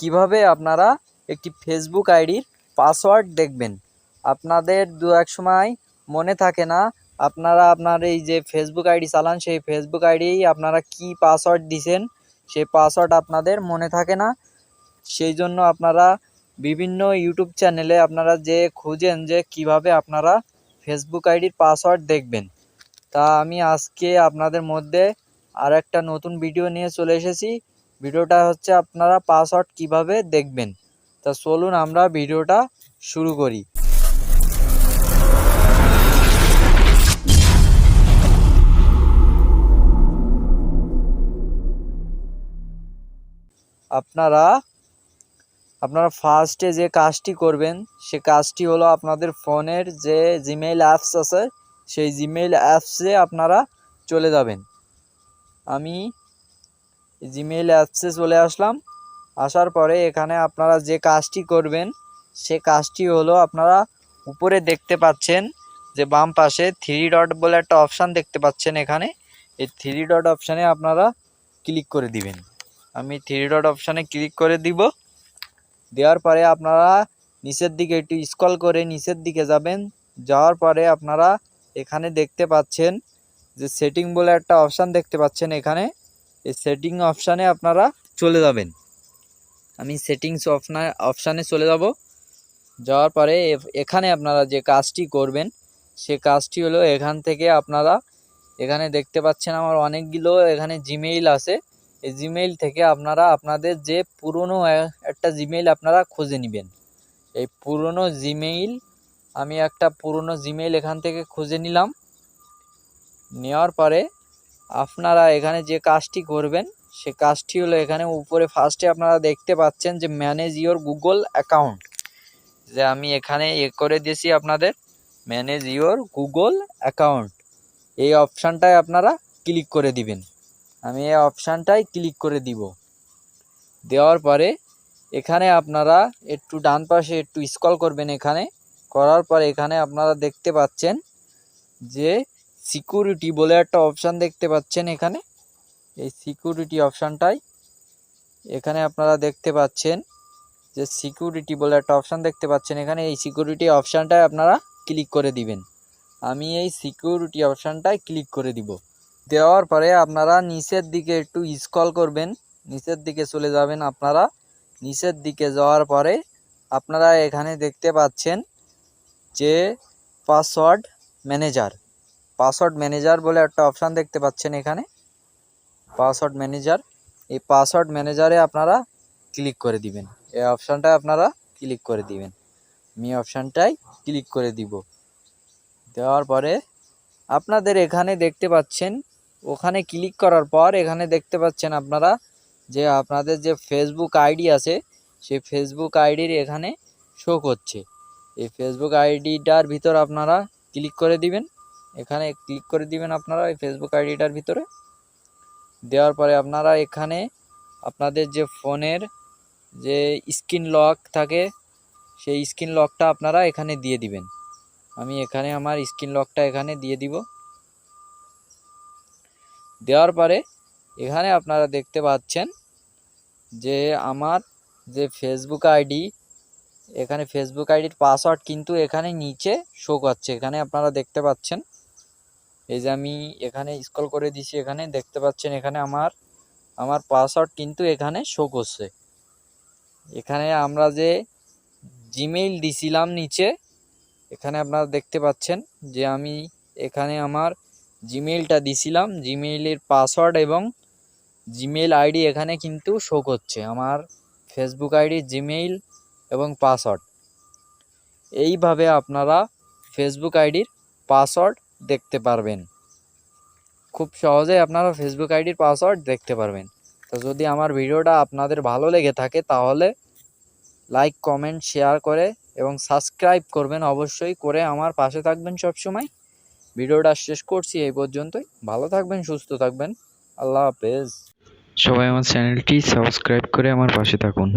কীভাবে আপনারা একটি ফেসবুক আইডির পাসওয়ার্ড দেখবেন? আপনাদের দু এক সময় মনে থাকে না, আপনারা আপনার এই যে ফেসবুক আইডি চালান, সেই ফেসবুক আইডি আপনারা কি পাসওয়ার্ড দিছেন, সেই পাসওয়ার্ড আপনাদের মনে থাকে না। সেই জন্য আপনারা বিভিন্ন ইউটিউব চ্যানেলে আপনারা যে খুঁজেন যে কীভাবে আপনারা ফেসবুক আইডির পাসওয়ার্ড দেখবেন। তা আমি আজকে আপনাদের মধ্যে আর একটা নতুন ভিডিও নিয়ে চলে এসেছি। ভিডিওটা হচ্ছে আপনারা পাসওয়ার্ড কীভাবে দেখবেন। তা চলুন আমরা ভিডিওটা শুরু করি। আপনারা আপনারা ফার্স্টে যে কাজটি করবেন, সে কাজটি হলো আপনাদের ফোনের যে জিমেইল অ্যাপস আছে, সেই জিমেইল অ্যাপসে আপনারা চলে যাবেন। আমি জিমেইল অ্যাপসে চলে আসলাম। আসার পরে এখানে আপনারা যে কাজটি করবেন, সে কাজটি হলো আপনারা উপরে দেখতে পাচ্ছেন যে বাম পাশে থ্রি ডট বলে একটা অপশান দেখতে পাচ্ছেন এখানে। এই থ্রি ডট অপশানে আপনারা ক্লিক করে দিবেন। আমি থ্রি ডট অপশানে ক্লিক করে দিব। দেওয়ার পরে আপনারা নিচের দিকে একটু স্ক্রল করে নিচের দিকে যাবেন। যাওয়ার পরে আপনারা এখানে দেখতে পাচ্ছেন যে সেটিং বলে একটা অপশান দেখতে পাচ্ছেন এখানে। এই সেটিং অপশানে আপনারা চলে যাবেন। আমি সেটিংস অপশানে অপশানে চলে যাব। যাওয়ার পরে এখানে আপনারা যে কাজটি করবেন, সে কাজটি হলো এখান থেকে আপনারা এখানে দেখতে পাচ্ছেন আমার অনেকগুলো এখানে জিমেইল আছে। এই জিমেইল থেকে আপনারা আপনাদের যে পুরনো একটা জিমেইল আপনারা খুঁজে নেবেন। এই পুরনো জিমেইল আমি একটা পুরনো জিমেইল এখান থেকে খুঁজে নিলাম। নেওয়ার পরে আপনারা এখানে যে কাজটি করবেন, সে কাজটি হলো এখানে উপরে ফার্স্টে আপনারা দেখতে পাচ্ছেন যে ম্যানেজ ইওর গুগল অ্যাকাউন্ট যে আমি এখানে এ করে দিয়েছি আপনাদের ম্যানেজ ইওর গুগল অ্যাকাউন্ট এই অপশানটায় আপনারা ক্লিক করে দিবেন। আমি এই অপশানটাই ক্লিক করে দিব। দেওয়ার পরে এখানে আপনারা একটু ডান পাশে একটু স্কল করবেন এখানে। করার পরে এখানে আপনারা দেখতে পাচ্ছেন যে সিকিউরিটি বলে একটা অপশান দেখতে পাচ্ছেন এখানে। এই সিকিউরিটি অপশানটাই এখানে আপনারা দেখতে পাচ্ছেন যে সিকিউরিটি বলে একটা অপশান দেখতে পাচ্ছেন এখানে। এই সিকিউরিটি অপশানটায় আপনারা ক্লিক করে দিবেন। আমি এই সিকিউরিটি অপশানটায় ক্লিক করে দিব। দেওয়ার পরে আপনারা নিচের দিকে একটু স্ক্রল করবেন। নিচের দিকে চলে যাবেন আপনারা। নিচের দিকে যাওয়ার পরে আপনারা এখানে দেখতে পাচ্ছেন যে পাসওয়ার্ড ম্যানেজার। পাসওয়ার্ড ম্যানেজার বলে একটা অপশান দেখতে পাচ্ছেন এখানে। Password manager. এই পাসওয়ার্ড ম্যানেজারে আপনারা ক্লিক করে দিবেন। এই অপশানটায় আপনারা ক্লিক করে দিবেন। আমি অপশানটাই ক্লিক করে দিব। দেওয়ার পরে আপনাদের এখানে দেখতে পাচ্ছেন, ওখানে ক্লিক করার পর এখানে দেখতে পাচ্ছেন আপনারা যে আপনাদের যে ফেসবুক আইডি আছে, সেই ফেসবুক আইডির এখানে শো করছে। এই ফেসবুক আইডিটার ভিতর আপনারা ক্লিক করে দিবেন। এখানে ক্লিক করে দিবেন আপনারা এই ফেসবুক আইডিটার ভিতরে। দেওয়ার পরে আপনারা এখানে আপনাদের যে ফোনের যে স্ক্রিন লক থাকে, সেই স্ক্রিন লকটা আপনারা এখানে দিয়ে দিবেন। আমি এখানে আমার স্ক্রিন লকটা এখানে দিয়ে দিব। দেওয়ার পরে এখানে আপনারা দেখতে পাচ্ছেন যে আমার যে ফেসবুক আইডি এখানে ফেসবুক আইডির পাসওয়ার্ড কিন্তু এখানে নিচে শো করছে। এখানে আপনারা দেখতে পাচ্ছেন এই যে আমি এখানে স্ক্রল করে দিছি এখানে দেখতে পাচ্ছেন এখানে আমার আমার পাসওয়ার্ড কিন্তু এখানে শো করছে। এখানে আমরা যে জিমেইল দিছিলাম নিচে, এখানে আপনারা দেখতে পাচ্ছেন যে আমি এখানে আমার জিমেইলটা দিছিলাম। জিমেইলের পাসওয়ার্ড এবং জিমেইল আইডি এখানে কিন্তু শো করছে, আমার ফেসবুক আইডি জিমেইল এবং পাসওয়ার্ড এইভাবে আপনারা ফেসবুক আইডির পাসওয়ার্ড দেখতে পারবেন। খুব সহজেই আপনারা ফেসবুক আইডির পাসওয়ার্ড দেখতে পারবেন। তো যদি আমার ভিডিওটা আপনাদের ভালো লেগে থাকে, তাহলে লাইক কমেন্ট শেয়ার করে এবং সাবস্ক্রাইব করবেন অবশ্যই করে আমার পাশে থাকবেন সব সময় ভিডিওটা শেষ করছি এই পর্যন্তই। ভালো থাকবেন, সুস্থ থাকবেন। আল্লাহ হাফেজ। সবাই আমার চ্যানেলটি সাবস্ক্রাইব করে আমার পাশে থাকুন।